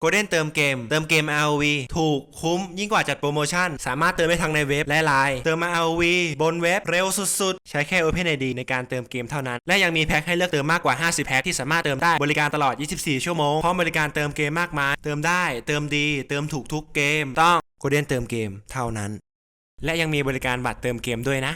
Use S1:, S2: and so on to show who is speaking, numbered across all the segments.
S1: โกลเด้นเติมเกม เติมเกม ROV ถูกคุ้มยิ่งกว่าจัดโปรโมชั่น สามารถเติมได้ทั้งในเว็บและไลน์เติมมา ROV บนเว็บเร็วสุดๆ ใช้แค่ OpenID ในการเติมเกมเท่านั้น และยังมีแพ็คให้เลือกเติมมากกว่า 50 แพ็คที่สามารถเติมได้บริการตลอด 24 ชั่วโมงพร้อมบริการเติมเกมมากมาย เติมได้ เติมดี เติมถูกทุกเกม ต้องโกลเด้นเติมเกมเท่านั้น และยังมีบริการบัตรเติมเกมด้วยนะ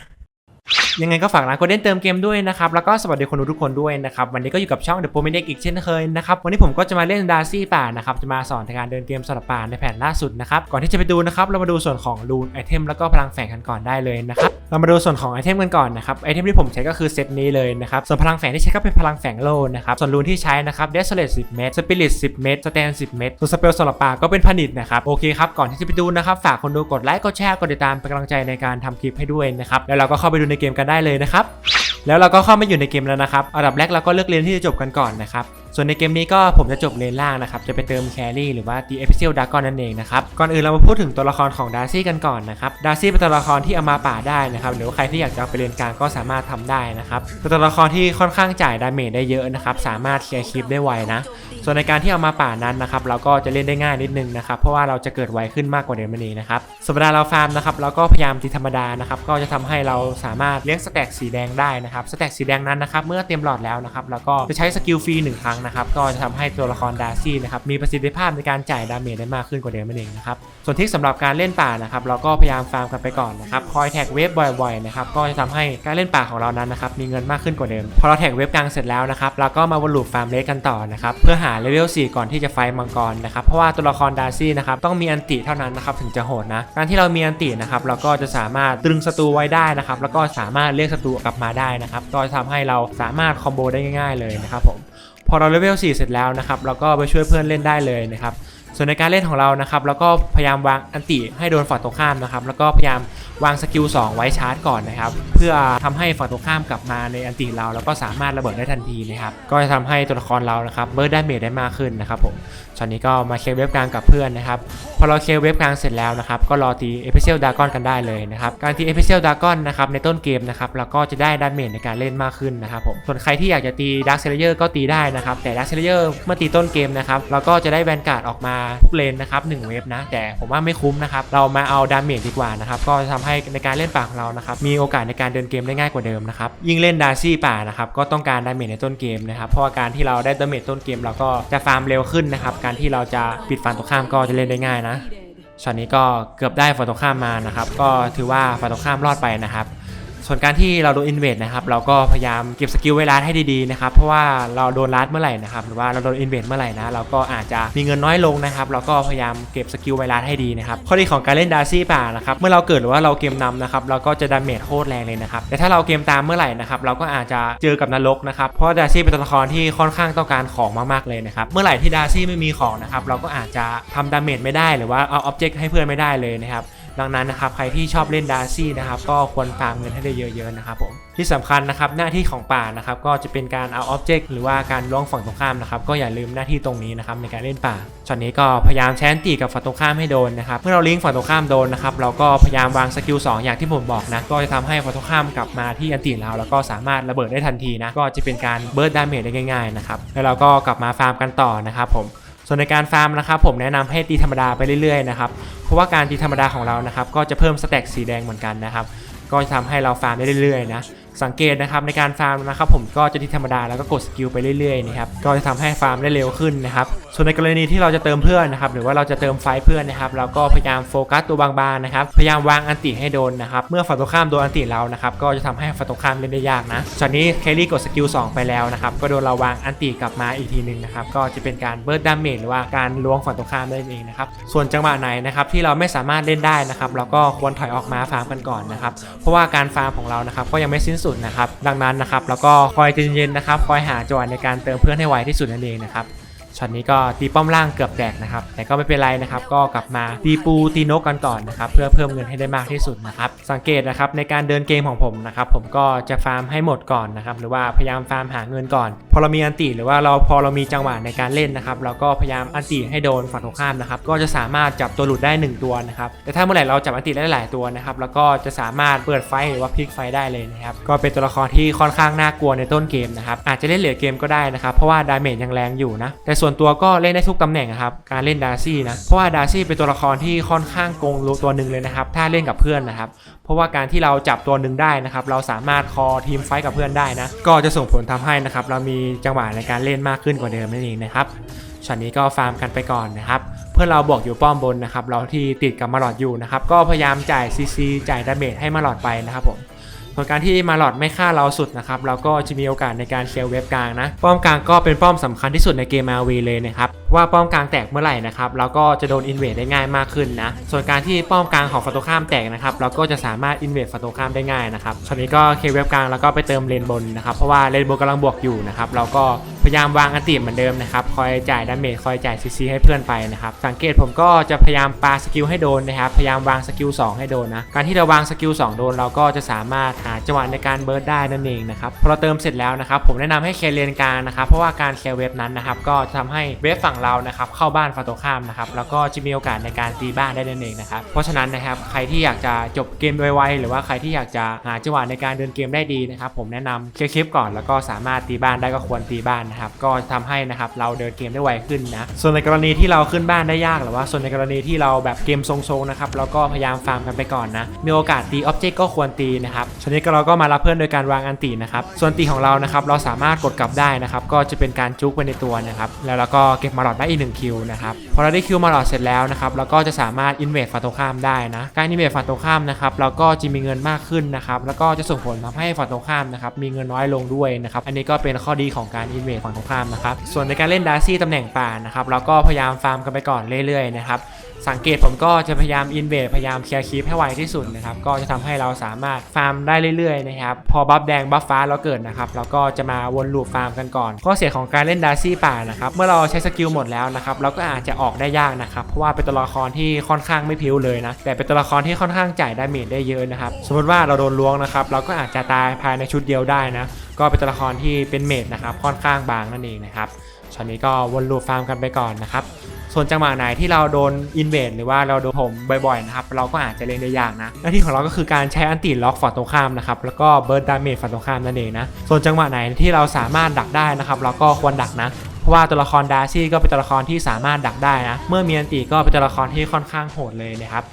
S2: ยังไงก็ฝากร้านโกลเด้นเติมเกมด้วยนะครับ แล้วก็สวัสดีคนดูทุกคนด้วยนะครับ วันนี้ก็อยู่กับช่อง The p o m e d e c อีกเช่นเคยนะครับ วันนี้ผมก็จะมาเล่นดาร์ซี่ป่านะครับ จะมาสอนในการเดินเกมสลับป่าในแผนล่าสุดนะครับ ก่อนที่จะไปดูนะครับ เรามาดูส่วนของรูนไอเทมแล้วก็พลังแฝงกันก่อนได้เลยนะครับ เรามาดูส่วนของไอเทมกันก่อนนะครับ ไอเทมที่ผมใช้ก็คือเซตนี้เลยนะครับ ส่วนพลังแฝงที่ใช้ก็เป็นพลังแฝงโลนะครับ ส่วนรูนที่ใช้นะครับ Desolate 10เมตร Spirit 10เมตร Stand 10เมตรส่วนสเปลสลับป่าก็เป็นผนิตนะครับ โอเคครับ ก่อนที่จะไปดูนะครับ ฝากคนดูกดไลค์ กดแชร์ กดติดตามเป็นกำลังใจในการทำคลิปให้ด้วยนะครับ แล้วเราก็เข้าไปดูในเกมกันได้เลยนะครับแล้วเราก็เข้ามาอยู่ในเกมแล้วนะครับอันดับแรกเราก็เลือกเรียนที่จะจบกันก่อนนะครับ ส่วนในเกมนี้ก็ผมจะจบเลนล่างนะครับ จะไปเติมแครี่หรือว่าตีเอพิเซียลดากอนนั่นเองนะครับ ก่อนอื่นเรามาพูดถึงตัวละครของดาร์ซี่กันก่อนนะครับ ดาร์ซี่เป็นตัวละครที่เอามาป่าได้นะครับ หรือว่าใครที่อยากจะไปเลนกลางก็สามารถทำได้นะครับ เป็นตัวละครที่ค่อนข้างจ่ายดาเมจได้เยอะนะครับ สามารถเคลียร์คลิปได้ไวนะ ส่วนในการที่เอามาป่านั้นนะครับเราก็จะเล่นได้ง่ายนิดนึงนะครับ เพราะว่าเราจะเกิดไวขึ้นมากกว่าเดิมนั่นเองนะครับสมมติเราฟาร์มนะครับเราก็พยายามตีธรรมดานะครับ ก็จะทำให้เราสามารถเลี้ยงสแต็กสีแดงได้นะครับ สแต็กสีแดงนั้นนะครับ เมื่อเต็มหลอดแล้วนะครับเราก็จะใช้สกิลฟรีหนึ่งครั้งนะครับก็จะทำให้ตัวละครดาร์ซี่นะครับมีประสิทธิภาพในการจ่ายดาเมจได้มากขึ้นกว่าเดิมนั่นเองนะครับส่วนทริคสำหรับการเล่นป่านะครับเราก็พยายามฟาร์มกันไปก่อนนะครับคอยแท็กเวฟบ่อยๆนะครับก็จะทำให้การเล่นป่าของเรานั้นนะครับมีเงินมากขึ้นกว่าเดิมพอเราแท็กเวฟกลางเสร็จแล้วนะครับเราก็มาวนลูปฟาร์มเลสกันต่อนะครับเพื่อหาเลเวล4ก่อนที่จะไฟมังกรนะครับเพราะว่าตัวละครดาร์ซี่นะครับต้องมีอันติเท่านั้นนะครับถึงจะโหดนะการที่เรามีอันตินะครับเราก็จะสามารถตรึงศัตรูไว้ได้นะครับแล้วก็สามารถเรียกศัตรูกลับมาได้นะครับก็จะทำให้เราสามารถคอมโบได้ง่ายๆเลยนะครับผม พอเราเลเวล4เสร็จแล้วนะครับเราก็ไปช่วยเพื่อนเล่นได้เลยนะครับ ส่วนในการเล่นของเรานะครับเราก็พยายามวางอันติให้โดนฝั่งตรงข้ามนะครับแล้วก็พยายามวางสกิล2ไว้ชาร์จก่อนนะครับเพื่อทำให้ฝั่งตรงข้ามกลับมาในอันติเรา แล้วก็สามารถระเบิดได้ทันทีนะครับก็จะทำให้ตัวละครเรานะครับเบิร์ดได้เมจได้มากขึ้นนะครับผมช็อตนี้ก็มาเคลียร์เว็บกลางกับเพื่อนนะครับพอเราเคลียร์เว็บกลางเสร็จแล้วนะครับก็รอตีเอพิเซียลดากอนกันได้เลยนะครับการตีเอพิเซียลดากอนนะครับในต้นเกมนะครับเราก็จะได้ดาเมจในการเล่นมากขึ้นนะครับผมส่วนใครที่อยากจะตีดักเซเลเยอร์ก็ตีได้นะครับแต่ดักเซเลเยอร์เมื่อตีต้นเกมนะครับเราก็จะได้แวนการ์ดออกมาทุกเลนนะครับหนึ่งเวฟนะ แต่ผมว่าไม่คุ้มนะครับ เรามาเอาดาเมจดีกว่านะครับ ก็จะทำให้ในการเล่นป่าของเรานะครับ มีโอกาสในการเดินเกมได้ง่ายกว่าเดิมนะครับ ยิ่งเล่นดาร์ซี่ป่านะครับ ก็ต้องการดาเมจในต้นเกมนะครับ เพราะการที่เราได้ดาเมจต้นเกม เราก็จะฟาร์มเร็วขึ้นนะครับ การที่เราจะปิดฝั่งตรงข้ามก็จะเล่นได้ง่ายนะช็อตนี้ก็เกือบได้ฝั่งตรงข้ามมานะครับ ก็ถือว่าฝั่งตรงข้ามรอดไปนะครับ ส่วนการที่เราโดนอินเวดนะครับเราก็พยายามเก็บสกิลไว้รัดให้ดีๆนะครับเพราะว่าเราโดนรัดเมื่อไหร่นะครับหรือว่าเราโดนอินเวดเมื่อไหร่นะเราก็อาจจะมีเงินน้อยลงนะครับเราก็พยายามเก็บสกิลไวรัสให้ดีนะครับข้อดีของการเล่นดาร์ซี่ป่านะครับเมื่อเราเกิดหรือว่าเราเกมนำนะครับเราก็จะดาเมจโคตรแรงเลยนะครับแต่ถ้าเราเกมตามเมื่อไหร่นะครับเราก็อาจจะเจอกับนรกนะครับเพราะดาร์ซี่เป็นตัวละครที่ค่อนข้างต้องการของมากๆเลยนะครับเมื่อไหร่ที่ดาร์ซี่ไม่มีของนะครับเราก็อาจจะทำดาเมจไม่ได้หรือว่าเอาอ็อบเจกต์ให้เพื่อนไม่ได้เลยนะครับ ดังนั้นนะครับใครที่ชอบเล่นดาร์ซี่นะครับก็ควรฟาร์มเงินให้ได้เยอะๆนะครับผมที่สำคัญนะครับหน้าที่ของป่านะครับก็จะเป็นการเอาอ็อบเจกต์หรือว่าการล้วงฝั่งตรงข้ามนะครับก็อย่าลืมหน้าที่ตรงนี้นะครับในการเล่นป่าช็อตนี้ก็พยายามแชนตีกับฝั่งตรงข้ามให้โดนนะครับเมื่อเราลิงก์ฝั่งตรงข้ามโดนนะครับเราก็พยายามวางสกิล2อย่างที่ผมบอกนะก็จะทำให้ฝั่งตรงข้ามกลับมาที่อันตีเราแล้วก็สามารถระเบิดได้ทันทีนะก็จะเป็นการเบิร์ดดาเมจได้ง่ายๆนะครับแล้วเราก็กลับมาฟาร์มกันต่อนะครับผม ส่วนในการฟาร์มนะครับผมแนะนำให้ตีธรรมดาไปเรื่อยๆนะครับเพราะว่าการตีธรรมดาของเรานะครับก็จะเพิ่มสแต็กสีแดงเหมือนกันนะครับก็จะทำให้เราฟาร์มได้เรื่อยๆนะ สังเกตนะครับในการฟาร์มนะครับผมก็จะตีธรรมดาแล้วก็กดสกิลไปเรื่อยๆนะครับก็จะทำให้ฟาร์มได้เร็วขึ้นนะครับส่วนในกรณีที่เราจะเติมเพื่อนนะครับหรือว่าเราจะเติมไฟเพื่อนนะครับเราก็พยายามโฟกัสตัวบางๆนะครับพยายามวางอันติให้โดนนะครับเมื่อฝั่งตรงข้ามโดนอันติเรานะครับก็จะทำให้ฝั่งตรงข้ามเล่นได้ยากนะช็อตนี้แครี่กดสกิล2ไปแล้วนะครับก็โดนเราวางอันติกลับมาอีกทีหนึ่งนะครับก็จะเป็นการเบิร์ดดามเมจหรือว่าการล้วงฝั่งตรงข้ามได้เองนะครับส่วนจังหวะไหนนะครับที่เราไม่สามารถเล่นได้นะครับเราก็ควรถอยออกมาฟาร์มกันก่อนนะครับเพราะว่าการฟาร์มของเรานะครับก็ยังไม่สิ้นสุดนะครับ ดังนั้นนะครับ แล้วก็คอยใจเย็นๆนะครับ คอยหาจังหวะในการเติมเพื่อนให้ไวที่สุดนั่นเองนะครับ ช็อตนี้ก็ตีป้อมล่างเกือบแตกนะครับ แต่ก็ไม่เป็นไรนะครับ ก็กลับมาตีปูตีนกกันก่อนนะครับ เพื่อเพิ่มเงินให้ได้มากที่สุดนะครับ สังเกตนะครับในการเดินเกมของผมนะครับ ผมก็จะฟาร์มให้หมดก่อนนะครับ หรือว่าพยายามฟาร์มหาเงินก่อน พอเรามีอันติหรือว่าเราพอเรามีจังหวะในการเล่นนะครับ เราก็พยายามอันติให้โดนฝั่งตรงข้ามนะครับ ก็จะสามารถจับตัวหลุดได้หนึ่งตัวนะครับ แต่ถ้าเมื่อไหร่เราจับอันติได้หลายตัวนะครับ แล้วก็จะสามารถเปิดไฟหรือว่าพลิกไฟได้เลยนะครับ ก็เป็นตัวละครที่ค่อนข้างน่ากลัวในต้นเกมนะครับ อาจจะเล่นเหลือเกมก็ได้นะครับ เพราะว่าดาเมจยังแรงอยู่นะแต่ส่วนตัวก็เล่นได้ทุกตำแหน่งอะครับ การเล่นดาร์ซี่นะ เพราะว่าดาร์ซี่เป็นตัวละครที่ค่อนข้างโกงตัวหนึ่งเลยนะครับ ถ้าเล่นกับเพื่อนนะครับ เพราะว่าการที่เราจับตัวหนึ่งได้นะครับ เราสามารถคอทีมไฟท์กับเพื่อนได้นะ ก็จะส่งผลทำให้นะครับ เรามีจังหวะในการเล่นมากขึ้นกว่าเดิมนั่นเองนะครับช็อตนี้ก็ฟาร์มกันไปก่อนนะครับ เพื่อนเราบอกอยู่ป้อมบนนะครับ เราที่ติดกับมาหลอดอยู่นะครับ ก็พยายามจ่ายซีซีจ่ายดาเมจให้มาหลอดไปนะครับผม ส่วนการที่มาหลอดไม่ฆ่าเราสุดนะครับเราก็จะมีโอกาสในการเคลียร์เว็บกลางนะ ป้อมกลางก็เป็นป้อมสำคัญที่สุดในเกมมาวีเลยนะครับว่าป้อมกลางแตกเมื่อไหร่นะครับเราก็จะโดนอินเวดได้ง่ายมากขึ้นนะ ส่วนการที่ป้อมกลางของฝั่งตรงข้ามแตกนะครับเราก็จะสามารถอินเวดฝั่งตรงข้ามได้ง่ายนะครับตอนนี้ก็เคลียร์เว็บกลางแล้วก็ไปเติมเลนบนนะครับเพราะว่าเลนบนกำลังบวกอยู่นะครับเราก็ พยายามวางอันติเหมือนเดิมนะครับ คอยจ่ายดาเมจคอยจ่ายซีซีให้เพื่อนไปนะครับ สังเกตผมก็จะพยายามปาสกิลให้โดนนะครับ พยายามวางสกิล2ให้โดนนะ การที่เราวางสกิล2โดนเราก็จะสามารถหาจังหวะในการเบิร์ดได้นั่นเองนะครับ พอเราเติมเสร็จแล้วนะครับ ผมแนะนำให้เคลียร์เลนกลางนะครับ เพราะว่าการเคลียร์เว็บนั้นนะครับ ก็จะทำให้เว็บฝั่งเรานะครับเข้าบ้านฝั่งตรงข้ามนะครับ แล้วก็จะมีโอกาสในการตีบ้านได้นั่นเองนะครับ เพราะฉะนั้นนะครับ ใครที่อยากจะจบเกมไวๆหรือว่าใครที่อยากจะหาจังหวะในการเดินเกมได้ดีนะครับ ผมแนะนำเคลียร์คลิปก่อนแล้วก็สามารถตีบ้านได้ก็ควรตีบ้านนะครับ ก็ทำให้นะครับเราเดินเกมได้ไวขึ้นนะ ส่วนในกรณีที่เราขึ้นบ้านได้ยากหรือว่าส่วนในกรณีที่เราแบบเกมทรงๆนะครับเราก็พยายามฟาร์มกันไปก่อนนะ มีโอกาสตีออบเจกต์ก็ควรตีนะครับชนิดก็เราก็มารับเพื่อนโดยการวางอันตีนะครับ ส่วนตีของเรานะครับเราสามารถกดกลับได้นะครับ ก็จะเป็นการจุกไปในตัวนะครับ แล้วเราก็เก็บมาหลอดได้อีกหนึ่งคิวนะครับพอเราได้คิวมาหลอดเสร็จแล้วนะครับเราก็จะสามารถอินเวดฝั่งตรงข้ามได้นะการอินเวดฝั่งตรงข้ามนะครับเราก็จะมีเงินมากขึ้นนะครับแล้วก็จะส่งผลทำให้ฝั่งตรงข้ามนะครับมีเงินน้อยลงด้วยนะครับอันนี้ก็เป็นข้อดีของการอินเวดฝั่งตรงข้ามนะครับ ส่วนในการเล่นดาร์ซี่ตำแหน่งป่านะครับเราก็พยายามฟาร์มกันไปก่อนเรื่อยๆนะครับสังเกตผมก็จะพยายามอินเวดพยายามเคลียร์คลิปให้ไวที่สุดนะครับก็จะทำให้เราสามารถฟาร์มได้เรื่อยๆนะครับพอบัฟแดงบัฟฟ้าเราเกิดนะครับเราก็จะมาวนลูปฟาร์มกันก่อนข้อเสียของการเล่นดาร์ซี่ป่านะครับเมื่อเราใช้สกิลหมดแล้วนะครับเราก็อาจจะออกได้ยากนะครับเพราะว่าเป็นตัวละครที่ค่อนข้างไม่พิ้วเลยนะแต่เป็นตัวละครที่ค่อนข้างจ่ายดาเมจได้เยอะนะครับสมมติว่าเราโดนล้วงนะครับเราก็อาจจะตายภายในชุดเดียวได้นะ ก็เป็นตัวละครที่เป็นเมจนะครับค่อนข้างบางนั่นเองนะครับช็อตนี้ก็วนลูปฟาร์มกันไปก่อนนะครับส่วนจังหวะไหนที่เราโดนอินเวดหรือว่าเราโดนผมบ่อยๆนะครับเราก็อาจจะเล่นได้ยากนะ หน้าที่ของเราก็คือการใช้อันติล็อกฝั่งตรงข้ามนะครับแล้วก็เบิร์ดดาเมจฝั่งตรงข้ามนั่นเองนะส่วนจังหวะไหนที่เราสามารถดักได้นะครับเราก็ควรดักนะเพราะว่าตัวละครดาร์ซี่ก็เป็นตัวละครที่สามารถดักได้นะ เมื่อมีอันติก็เป็นตัวละครที่ค่อนข้างโหดเลยนะครับ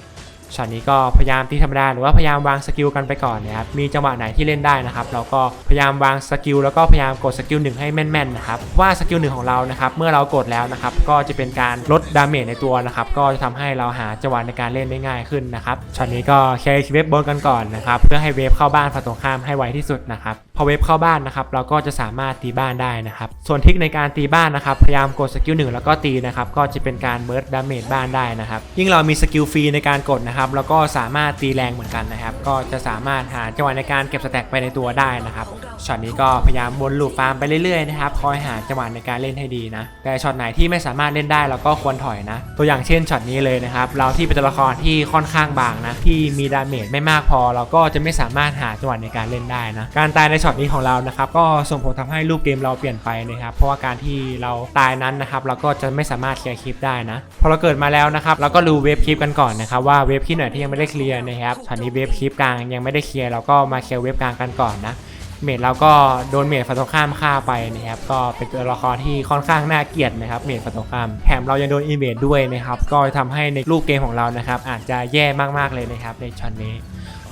S2: ช็อตนี้ก็พยายามตีธรรมดาหรือว่าพยายามวางสกิลกันไปก่อนนะครับมีจังหวะไหนที่เล่นได้นะครับเราก็พยายามวางสกิลแล้วก็พยายามกดสกิลหนึ่งให้แม่นๆนะครับว่าสกิลหนึ่งของเรานะครับเมื่อเรากดแล้วนะครับก็จะเป็นการลดดาเมจในตัวนะครับก็จะทำให้เราหาจังหวะในการเล่นได้ง่ายขึ้นนะครับช็อตนี้ก็เคลียร์เวฟบนกันก่อนนะครับเพื่อให้เวฟเข้าบ้านฝั่งตรงข้ามให้ไวที่สุดนะครับพอเวฟเข้าบ้านนะครับเราก็จะสามารถตีบ้านได้นะครับส่วนทิคในการตีบ้านนะครับพยายามกดสกิลหนึ่งแล้วก็ตีนะครับก็จะเป็นการเบิร์ดดาเมจบ้านได้นะครับยิ่งเรามีสกิลฟรีในการกดนะครับแล้วก็สามารถตีแรงเหมือนกันนะครับ ก็จะสามารถหาจังหวะในการเก็บสแต็กไปในตัวได้นะครับ ช็อตนี้ก็พยายามวนลูปฟาร์มไปเรื่อยๆนะครับคอยหาจังหวะในการเล่นให้ดีนะแต่ช็อตไหนที่ไม่สามารถเล่นได้เราก็ควรถอยนะ ตัวอย่างเช่นช็อตนี้เลยนะครับเราที่เป็นตัวละครที่ค่อนข้างบางนะที่มีดาเมจไม่มากพอ เราก็จะไม่สามารถหาจังหวะในการเล่นได้นะการตายในช็อตนี้ของเรานะครับก็ส่งผลทำให้รูปเกมเราเปลี่ยนไปนะครับเพราะว่าการที่เราตายนั้นนะครับเราก็จะไม่สามารถเคลียร์คลิปได้นะพอเราเกิดมาแล้วนะครับเราก็ดูเวฟคลิปกันก่อนนะครับว่าเวฟคลิปไหนที่ยังไม่ได้เคลียร์นะครับช็อตนี้เวฟคลิปกลางยังไม่ได้เคลียร์เราก็มาเคลียร์เวฟกลางกันก่อนนะ เมดเราก็โดนเมดฝั่งตรงข้ามฆ่าไปนะครับ ก็เป็นตัวละครที่ค่อนข้างน่าเกลียดนะครับ เมดฝั่งตรงข้ามแถมเรายังโดนอินเวดด้วยนะครับ ก็ทำให้ในลูกเกมของเรานะครับ อาจจะแย่มากๆเลยนะครับในช็อตนี้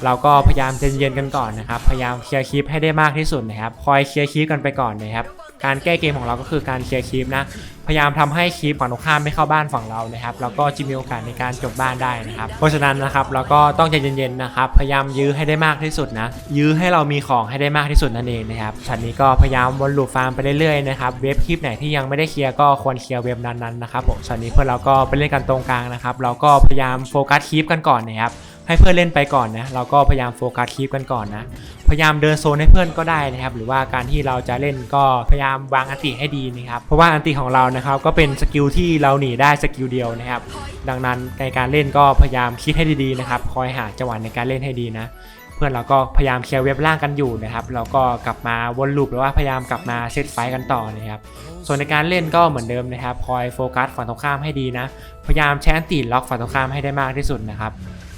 S2: เราก็พยายามใจเย็นๆกันก่อนนะครับ พยายามเคลียร์คลิปให้ได้มากที่สุดนะครับ คอยเคลียร์คลิปกันไปก่อนนะครับ การแก้เกมของเราก็คือการเคลียร์คลิปนะ พยายามทำให้คลิปฝั่งตรงข้ามไม่เข้าบ้านฝั่งเรานะครับ แล้วก็จะมีโอกาสในการจบบ้านได้นะครับ เพราะฉะนั้นนะครับเราก็ต้องใจเย็นๆนะครับ พยายามยื้อให้ได้มากที่สุดนะ ยื้อให้เรามีของให้ได้มากที่สุดนั่นเองนะครับช็อตนี้ก็พยายามวนลูปฟาร์มไปเรื่อยๆนะครับ เว็บคลิปไหนที่ยังไม่ได้เคลียร์ก็ควรเคลียร์เว็บนั้นๆนะครับผมช็อตนี้เพื่อเราก็ไปเล่นกันตรงกลางนะครับ เราก็พยายามโฟกัสคลิปกันก่อนนะครับ ให้เพื่อนเล่นไปก่อนนะเราก็พยายามโฟกัสคลิปกันก่อนนะพยายามเดินโซนให้เพื่อนก็ได้นะครับ หรือว่าการที่เราจะเล่นก็พยายามวางอันติให้ดีนะครับเพราะว่าอันติของเรานะครับก็เป็นสกิลที่เราหนีได้สกิลเดียวนะครับ ดังนั้นในการเล่นก็พยายามคิดให้ดีๆนะครับ คอยหาจังหวะในการเล่นให้ดีนะเพื่อนเราก็พยายามเคลียร์เว็บล่างกันอยู่นะครับ เราก็กลับมาวนลูปหรือว่าพยายามกลับมาเซตไฟกันต่อนะครับ ส่วนในการเล่นก็เหมือนเดิมนะครับ คอยโฟกัสฝั่งตรงข้ามให้ดีนะ พยายามแชนตีล็อกฝั่งตรงข้ามให้ได้มากที่สุดนะครับ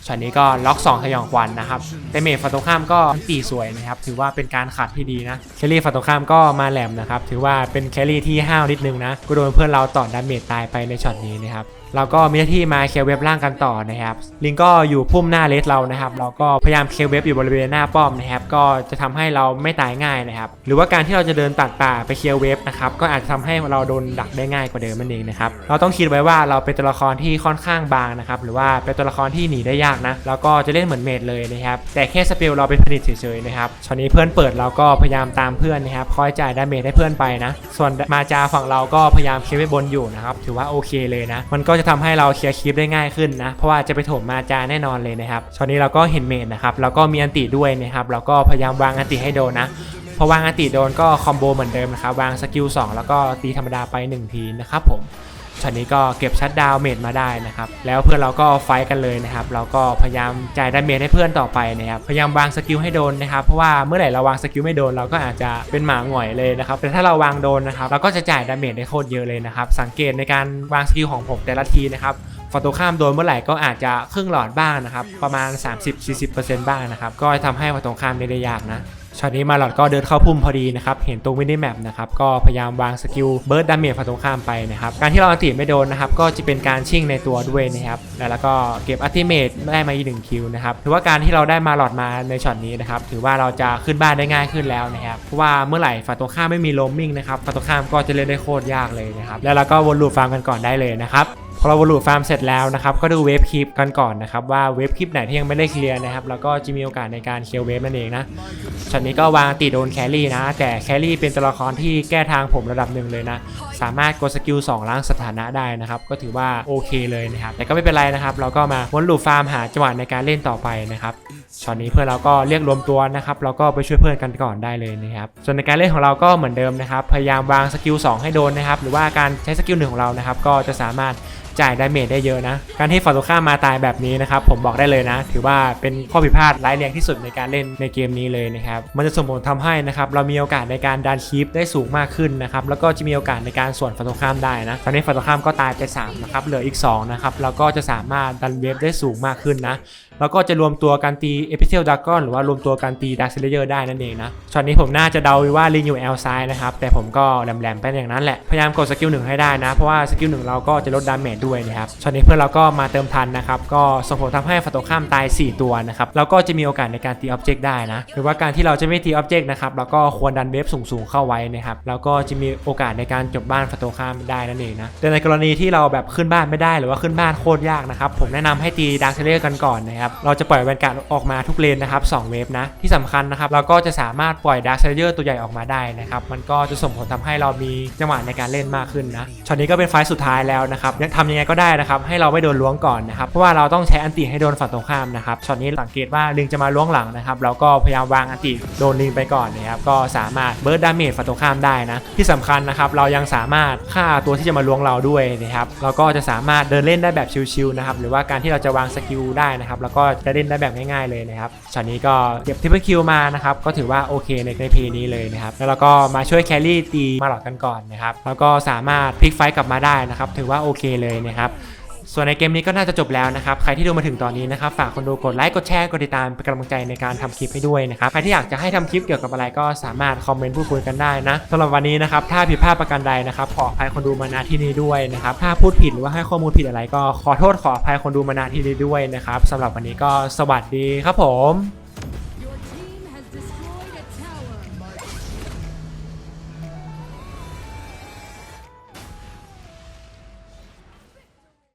S2: ช็อตนี้ก็ล็อก2ขยองควันนะครับแต่เมจฝั่งตรงข้ามก็ตีสวยนะครับ ถือว่าเป็นการขัดที่ดีนะแครี่ฝั่งตรงข้ามก็มาแหลมนะครับ ถือว่าเป็นแครี่ที่ห้าวนิดนึงนะก็โดนเพื่อนเราต่อดาเมจตายไปในช็อตนี้นะครับ เราก็มีหน้าที่มาเคลียร์เว็บล่างกันต่อนะครับ ลิงก็อยู่พุ่มหน้าเลสเรานะครับ เราก็พยายามเคลียร์เว็บอยู่บริเวณหน้าป้อมนะครับ ก็จะทำให้เราไม่ตายง่ายนะครับ หรือว่าการที่เราจะเดินตัดป่าไปเคลียร์เว็บนะครับ ก็อาจจะทำให้เราโดนดักได้ง่ายกว่าเดิมนั่นเองนะครับ เราต้องคิดไว้ว่าเราเป็นตัวละครที่ค่อนข้างบางนะครับ หรือว่าเป็นตัวละครที่หนีได้ยากนะแล้วก็จะเล่นเหมือนเมดเลยนะครับ แต่แค่สเปลเราเป็นผลิตเฉยๆนะครับช็อตนี้เพื่อนเปิดเราก็พยายามตามเพื่อนนะครับ คอยจ่ายดาเมจให้เพื่อนไปนะ ส่วนมาจาฝั่งเราก็พยายามเคลียร์ไว้บนอยู่นะครับ ถือว่าโอเคเลยนะ มันก็จะทำให้เราเคลียร์คลิปได้ง่ายขึ้นนะ เพราะว่าจะไปถมมาจาแน่นอนเลยนะครับตอนนี้เราก็เห็นเมนนะครับแล้วก็มีอันติด้วยนะครับเราก็พยายามวางอันติให้โดนนะพอวางอันติโดนก็คอมโบเหมือนเดิมนะครับวางสกิล2แล้วก็ตีธรรมดาไป 1 ทีนะครับผม ช็อตนี้ก็เก็บชัดดาวเมดมาได้นะครับ แล้วเพื่อนเราก็ไฟท์กันเลยนะครับ เราก็พยายามจ่ายดาเมจให้เพื่อนต่อไปนะครับ พยายามวางสกิลให้โดนนะครับ เพราะว่าเมื่อไหร่เราวางสกิลไม่โดนเราก็อาจจะเป็นหมาหงอยเลยนะครับ แต่ถ้าเราวางโดนนะครับ เราก็จะจ่ายดาเมจได้โคตรเยอะเลยนะครับ สังเกตในการวางสกิลของผมแต่ละทีนะครับฝั่งตรงข้ามโดนเมื่อไหร่ก็อาจจะครึ่งหลอดบ้างนะครับ ประมาณ 30-40%บ้างนะครับ ก็ทำให้ฝั่งตรงข้ามไม่ได้ยากนะ ช็อตนี้มาหลอดก็เดินเข้าพุ่มพอดีนะครับ เห็นตรงมินิแมปนะครับ ก็พยายามวางสกิลเบิร์ดดาเมจฝั่งตรงข้ามไปนะครับ การที่เราอัลติไม่โดนนะครับ ก็จะเป็นการชิ่งในตัวด้วยนะครับ แล้วก็เก็บอัลติเมทได้มาอีกหนึ่งคิวนะครับ ถือว่าการที่เราได้มาหลอดมาในช็อตนี้นะครับ ถือว่าเราจะขึ้นบ้านได้ง่ายขึ้นแล้วนะครับ เพราะว่าเมื่อไหร่ฝั่งตรงข้ามไม่มีโลมมิ่งนะครับ ฝั่งตรงข้ามก็จะเล่นได้โคตรยากเลยนะครับ แล้วเราก็วนลูปฟาร์มกันก่อนได้เลยนะครับ พอเราวนลูฟาร์มเสร็จแล้วนะครับก็ดูเวฟคลิปกันก่อนนะครับว่าเวฟคลิปไหนที่ยังไม่ได้เคลียร์นะครับแล้วก็จะมีโอกาสในการเคลียร์เวฟนั่นเองนะช็อตนี้ก็วางติโดนแครี่นะแต่แครี่เป็นตัวละครที่แก้ทางผมระดับหนึ่งเลยนะ สามารถกดสกิล2ล้างสถานะได้นะครับก็ถือว่าโอเคเลยนะครับแต่ก็ไม่เป็นไรนะครับ เราก็มาวนลูปฟาร์มหาจังหวะในการเล่นต่อไปนะครับช็อตนี้เพื่อนเราก็เรียกรวมตัวนะครับเราก็ไปช่วยเพื่อนกันก่อนได้เลยนะครับส่วนในการเล่นของเราก็เหมือนเดิมนะครับพยายามวางสกิล2ให้โดนนะครับหรือว่าการใช้สกิลหนึ่งของเรานะครับก็จะสามารถจ่ายดาเมจได้เยอะนะ การที่ฝั่งตรงข้ามมาตายแบบนี้นะครับ ผมบอกได้เลยนะ ถือว่าเป็นข้อผิดพลาดร้ายแรงที่สุดในการเล่นในเกมนี้เลยนะครับ มันจะส่งผลทำให้นะครับ เรามีโอกาสในการดันคีปได้สูงมากขึ้นนะครับ แล้วก็จะมีโอกาสในการส่วนฝั่งตรงข้ามได้นะตอนนี้ฝั่งตรงข้ามก็ตายไป3นะครับเหลืออีก2นะครับแล้วก็จะสามารถดันเวฟได้สูงมากขึ้นนะ แล้วก็จะรวมตัวการตีเอพิเซลดากอนหรือว่ารวมตัวการตีดาร์คเซเลเยอร์ได้นั่นเองนะช็อตนี้ผมน่าจะเดาว่าลิงอยู่แอลซ้ายนะครับแต่ผมก็แหลมๆไปอย่างนั้นแหละพยายามกดสกิลหนึ่งให้ได้นะเพราะว่าสกิลหนึ่งเราก็จะลดดาเมจด้วยนะครับช็อตนี้เพื่อนเราก็มาเติมทันนะครับก็ส่งผลทำให้ฝั่งตรงข้ามตาย 4 ตัวนะครับแล้วก็จะมีโอกาสในการตีออบเจกต์ได้นะหรือว่าการที่เราจะไม่ตีออบเจกต์นะครับเราก็ควรดันเวฟสูงๆเข้าไว้นะครับแล้วก็จะมีโอกาสในการจบบ้านฝั่งตรงข้ามได้นั่นเองนะแต่ในกรณีที่เราแบบขึ้นบ้านไม่ได้หรือว่าขึ้นบ้านโคตรยากนะครับผมแนะนำให้ตีดาร์คเซเลเยอร์กันก่อนนะครับเราจะปล่อยแวนการ์ดออกมาทุกเลนนะครับ2เวฟนะ ที่สำคัญนะครับ เราก็จะสามารถปล่อยดาร์คเซเลเยอร์ตัวใหญ่ออกมาได้นะครับ มันก็จะส่งผลทำให้เรามีจังหวะในการเล่นมากขึ้นนะช็อตนี้ก็เป็นไฟสุดท้ายแล้วนะครับยังทำยังไงก็ได้นะครับให้เราไม่โดนล้วงก่อนนะครับเพราะว่าเราต้องใช้อันติให้โดนฝั่งตรงข้ามนะครับช็อตนี้สังเกตว่าลิงจะมาล้วงหลังนะครับเราก็พยายามวางอันติโดนลิงไปก่อนนะครับก็สามารถเบิร์ดดาเมจฝั่งตรงข้ามได้นะที่สำคัญนะครับเรายังสามารถฆ่าตัวที่จะมาล้วงเราด้วยนะครับเราก็จะสามารถเดินเล่นได้แบบชิลๆนะครับหรือว่าการที่เราจะวางสกิลได้นะครับแล้วก็็จะเล่นได้แบบง่ายๆเลยนะครับช็อตนี้ก็เก็บทิปเปิลคิวมานะครับก็ถือว่าโอเคในในเพลย์นี้เลยนะครับแล้วเราก็มาช่วยแครี่ตีมาหลอดกันก่อนนะครับแล้วก็สามารถพลิกไฟต์กลับมาได้นะครับถือว่าโอเคเลยนะครับ ส่วนในเกมนี้ก็น่าจะจบแล้วนะครับ ใครที่ดูมาถึงตอนนี้นะครับ ฝากคนดูกดไลค์ กดแชร์ กดติดตามเป็นกำลังใจในการทำคลิปให้ด้วยนะครับ ใครที่อยากจะให้ทำคลิปเกี่ยวกับอะไรก็สามารถคอมเมนต์พูดคุยกันได้นะสำหรับวันนี้นะครับ ถ้าผิดพลาดประการใดนะครับ ขออภัยคนดูมาณที่นี้ด้วยนะครับ ถ้าพูดผิดหรือว่าให้ข้อมูลผิดอะไร ก็ขอโทษขออภัยคนดูมาณที่นี้ด้วยนะครับสำหรับวันนี้ก็สวัสดีครับผม